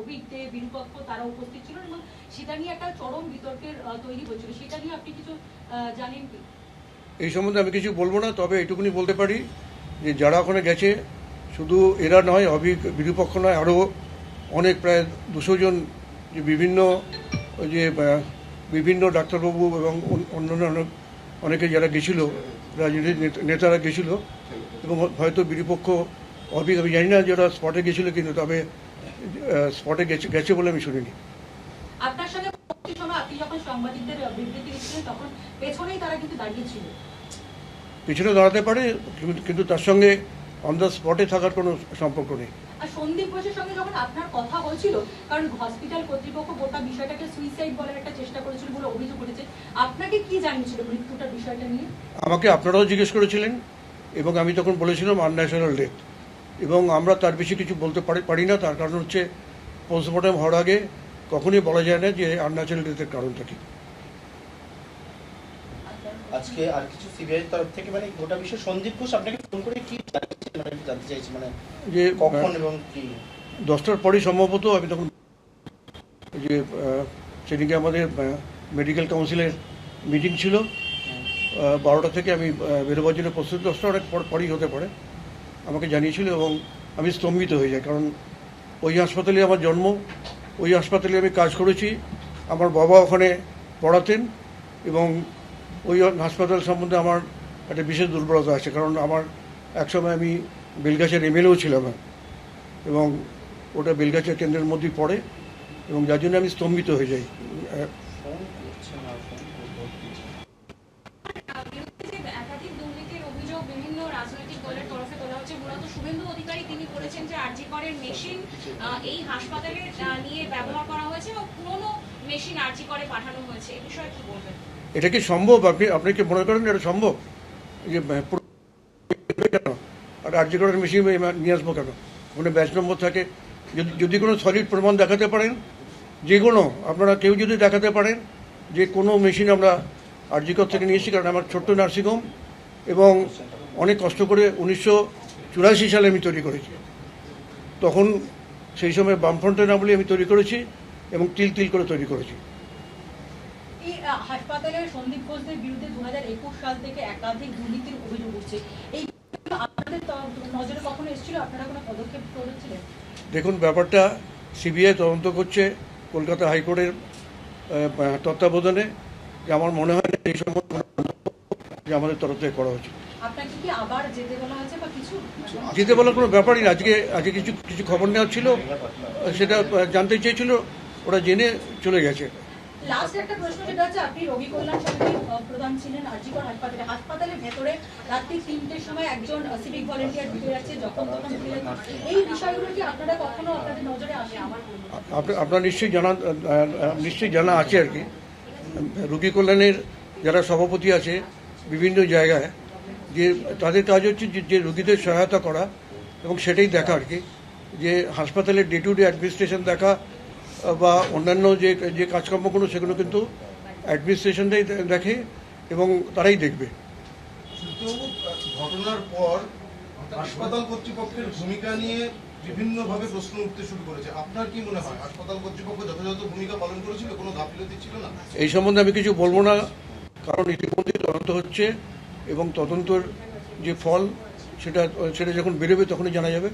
অভিজ্ঞে বিরূপক্ষ তারা উপস্থিত ছিল এবং সেটা নিয়ে একটা চরম বিতর্কের তৈরি হয়েছিল। সেটা নিয়ে আপনি কিছু জানেন কি? এই সম্বন্ধে আমি কিছু বলব না, তবে এটুকুনি বলতে পারি যে যারা ওখানে গেছে, শুধু এরা নয় অভিক বিরূপক্ষ নয় আরও অনেক প্রায় দুশো জন যে বিভিন্ন যে বিভিন্ন ডাক্তারবাবু এবং অন- অন্যান্য অনেক, অনেকে যারা গেছিল রাজনীতির নেতারা গেছিল এবং হয়তো বিরূপক্ষ অভিক আমি জানি না যারা স্পটে গেছিল কিন্তু তবে স্পটে গেছে গেছে বলে আমি শুনিনি। আপনার সঙ্গে আপনি যখন সাংবাদিকদের বিবৃতি দিচ্ছিলেন তখন পেছনেই তারা কিন্তু দাঁড়িয়েছিল পিছনে দাঁড়াতে পারে কিন্তু- তার সঙ্গে অন দ্য স্পটে থাকার কোনো সম্পর্ক নেই। আর সন্দীপ ঘোষের সঙ্গে যখন আপনার কথা হয়েছিল কারণ হসপিটাল কর্তৃপক্ষ গোটা বিষয়টাকে সুইসাইড বলার একটা চেষ্টা করেছিল বলে অভিযোগ উঠেছে আপনাকে কি জানিয়েছিল মৃত্যুটার বিষয়টা নিয়ে? আমাকে আপনারাও জিজ্ঞেস করেছিলেন এবং আমি তখন বলেছিলাম আনন্যাশনাল ডেথ এবং আমরা তার বেশি কিছু বলতে পারি পারি না। তার কারণ হচ্ছে পোস্টমর্টম হওয়ার আগে কখনোই বলা যায় না যে আনন্যাচারাল ডেথের কারণটা কি। আজকে আর কিছু সিবিআই তরফ থেকে মানে গোটা বিষয় সন্দীপ ঘোষ আপনাকে ফোন করে কি জানিয়েছে মানে জানতে চাইছি মানে যে কখন এবং কি? দশটার পরেই সম্ভবত আমি তখন যে সেদিকে আমাদের মেডিকেল কাউন্সিলের মিটিং ছিল। বারোটা থেকে আমি বেরোবার জন্য প্রস্তুত। দশটা অনেক পর পরই হতে পারে। আমাকে জানিয়েছিল এবং আমি স্তম্ভিত হয়ে যাই, কারণ ওই হাসপাতালে আমার জন্ম, ওই হাসপাতালে আমি কাজ করেছি, আমার বাবা ওখানে পড়াতেন এবং ওই হাসপাতাল সম্বন্ধে আমার একটা বিশেষ দুর্বলতা আছে, কারণ আমার একসময় আমি বেলগাছের এমএলএও ছিলাম এবং ওটা বেলগাছের কেন্দ্রের মধ্যেই পড়ে এবং যার জন্য আমি স্তম্ভিত হয়ে যাই আহ, ফোন করছে না ফোন করব বিরুদ্ধে যে একাধিক দুর্নীতির অভিযোগ বিভিন্ন রাজনৈতিক দলের তরফে তোলা হচ্ছে মূলত শুভেন্দু অধিকারী তিনি বলেছেন যে আরজি করের মেশিন এই হাসপাতালে নিয়ে ব্যবহার করা হয়েছে এবং পুরনো মেশিন আরজি করে পাঠানো হয়েছে। এ বিষয়ে কি বলবেন? এটা কি সম্ভব? আপনি আপনি কি মনে করেন এটা সম্ভব? যে কেন? আর আর্যকরণ মেশিন নিয়ে আসব কেন? ওখানে ব্যাচ নম্বর থাকে। যদি যদি কোনো সলিড প্রমাণ দেখাতে পারেন, যে কোনো, আপনারা কেউ যদি দেখাতে পারেন যে কোনো মেশিন আমরা আরজিকর থেকে নিয়েছি কারণ আমার ছোট্ট নার্সিংহোম এবং অনেক কষ্ট করে উনিশশো চুরাশি সালে আমি তৈরি করেছি। তখন সেই সময় বামফ্রন্টের আমলে আমি তৈরি করেছি এবং তিল তিল করে তৈরি করেছি। হাসপাতালে সন্দীপ ঘোষদের বিরুদ্ধে দু সাল থেকে একাধিক দুর্নীতির অভিযোগ উঠছে। এই আপনাদের নজরে কখনো এসেছিল? আপনারা কোনো পদক্ষেপ করেছিলেন? দেখুন ব্যাপারটা সিবিআই তদন্ত করছে কলকাতা হাইকোর্টের তত্ত্বাবধানে। যে আমার মনে হয় না এই সম্বন্ধে যে আমাদের তরফ থেকে করা আবার যেতে বলার কোনো ব্যাপারই না। আজকে আজকে কিছু কিছু খবর নেওয়া ছিল। সেটা জানতে চেয়েছিল। ওরা জেনে চলে গেছে। লাস্ট একটা প্রশ্ন যেটা হচ্ছে আপনি রোগী কল্যাণ সমিতির প্রধান ছিলেন আরজিকর হাসপাতালে। হাসপাতালের ভেতরে রাত্রি তিনটের সময় একজন সিভিক ভলেন্টিয়ার ঢুকে যাচ্ছে যখন তখন এই বিষয়গুলো কি আপনারা কখনো আপনাদের নজরে আসে আমার আপনার আপনার নিশ্চয়ই জানা নিশ্চয়ই জানা আছে আর কি। রুগী কল্যাণের যারা সভাপতি আছে বিভিন্ন জায়গায় যে তাদের কাজ হচ্ছে যে যে রুগীদের সহায়তা করা এবং সেটাই দেখা আর কি। যে হাসপাতালের ডে টু ডে অ্যাডমিনিস্ট্রেশন দেখা বা অন্যান্য যে যে কাজকর্মগুলো সেগুলো কিন্তু অ্যাডমিনিস্ট্রেশনটাই দেখে এবং তারাই দেখবে। ঘটনার পর হাসপাতাল কর্তৃপক্ষের ভূমিকা নিয়ে বিভিন্নভাবে প্রশ্ন উঠতে শুরু করেছে। আপনার কি মনে হয় হাসপাতাল কর্তৃপক্ষ যথাযথ ভূমিকা পালন করেছিল? কোনো গাফিলতি ছিল না? এই সম্বন্ধে আমি কিছু বলব না কারণ ইতিমধ্যে তদন্ত হচ্ছে। এবং তদন্তর যে ফল সেটা সেটা যখন বেরোবে তখনই জানা যাবে।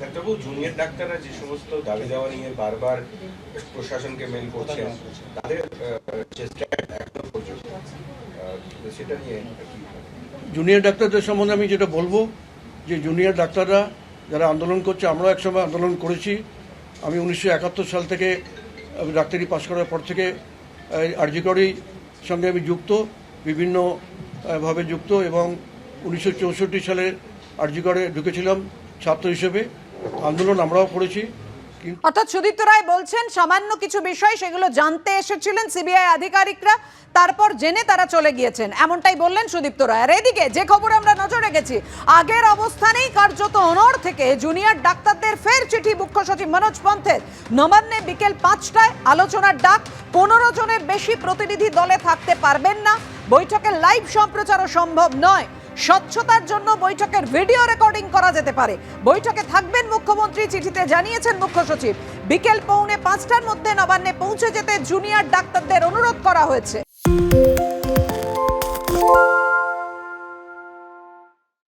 ডাক্তারবাবু জুনিয়র ডাক্তাররা যে সমস্ত দাবি দেওয়া নিয়ে বারবার প্রশাসনকে মেল করছেন তাদের আহ, যে স্ট্যান্ড এখনও পর্যন্ত আহ, সেটা নিয়ে জুনিয়র ডাক্তারদের সম্বন্ধে আমি যেটা বলব যে জুনিয়র ডাক্তাররা যারা আন্দোলন করছে আমরাও একসময় আন্দোলন করেছি। আমি উনিশশো একাত্তর সাল থেকে ডাক্তারি পাশ করার পর থেকে আরজিকরের সঙ্গে আমি যুক্ত। বিভিন্ন আহ, ভাবে যুক্ত এবং উনিশশো চৌষট্টি সালে আরজিকরে ঢুকেছিলাম ছাত্র হিসেবে। আন্দোলন আমরাও করেছি অর্থাৎ সুদীপ্ত রায় বলছেন সামান্য কিছু বিষয় সেগুলো জানতে এসেছিলেন সিবিআই আধিকারিকরা তারপর জেনে তারা চলে গিয়েছেন। এমনটাই বললেন সুদীপ্ত রায়। আর এদিকে যে খবর আমরা নজর রেখেছি আগের অবস্থানেই কার্যত অনড় থেকে জুনিয়র ডাক্তারদের ফের চিঠি মুখ্য সচিব মনোজ পন্থের। নবান্নে বিকেল পাঁচটায় আলোচনার ডাক পনেরো জনের বেশি প্রতিনিধি দলে থাকতে পারবেন না। বৈঠকের লাইভ সম্প্রচারও সম্ভব নয়। স্বচ্ছতার জন্য বৈঠকের ভিডিও রেকর্ডিং করা যেতে পারে। বৈঠকে থাকবেন মুখ্যমন্ত্রী, চিঠিতে জানিয়েছেন মুখ্য সচিব। বিকেল পৌনে পাঁচটার মধ্যে নবান্নে পৌঁছে যেতে জুনিয়র ডাক্তারদের অনুরোধ করা হয়েছে।